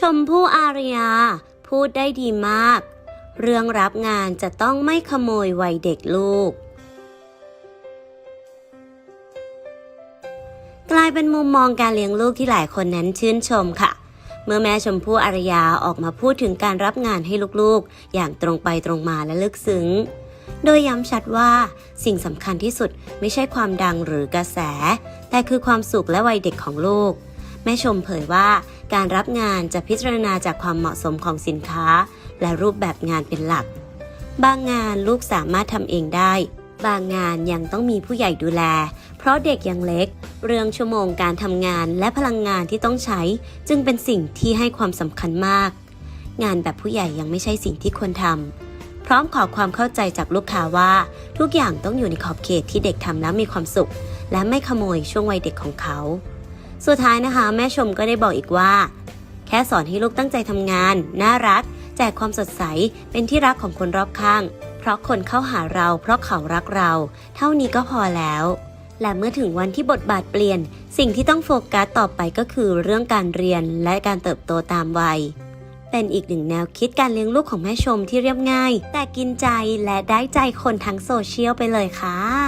ชมพู่อารยา พูดได้ดีมาก เรื่องรับงานจะต้องไม่ขโมยวัยเด็กลูก กลายเป็นมุมมองการเลี้ยงลูกที่หลายคนนั้นชื่นชมค่ะ เมื่อแม่ชมพู่อารยาออกมาพูดถึงการรับงานให้ลูกๆ อย่างตรงไปตรงมาและลึกซึ้งโดยย้ำชัดว่าสิ่งสำคัญที่สุดไม่ใช่ความดังหรือกระแส แต่คือความสุขและวัยเด็กของลูก แม่ชมเผยว่าการรับงานจะพิจารณาจากความเหมาะสมของสินค้า และรูปแบบงานเป็นหลัก บางงานลูกสามารถทำเองได้ บางงานยังต้องมีผู้ใหญ่ดูแล เพราะเด็กยังเล็ก เรื่องชั่วโมงการทำงานและพลังงานที่ต้องใช้ จึงเป็นสิ่งที่ให้ความสำคัญมาก งานแบบผู้ใหญ่ยังไม่ใช่สิ่งที่ควรทำพร้อมขอความเข้าใจจากลูกค้าว่า ทุกอย่างต้องอยู่ในขอบเขตที่เด็กทำแล้วมีความสุข และไม่ขโมยช่วงวัยเด็กของเขา สุดท้ายนะคะ แม่ชมก็ได้บอกอีกว่า แค่สอนให้ลูกตั้งใจทำงาน น่ารัก แจกความสดใส เป็นที่รักของคนรอบข้าง เพราะคนเข้าหาเรา เพราะเขารักเรา เท่านี้ก็พอแล้ว และเมื่อถึงวันที่บทบาทเปลี่ยน สิ่งที่ต้องโฟกัสต่อไปก็คือเรื่องการเรียนและการเติบโตตามวัยเป็นอีกหนึ่งแนวคิดการเลี้ยงลูกของแม่ชมที่เรียบง่าย แต่กินใจและได้ใจคนทั้งโซเชียลไปเลยค่ะ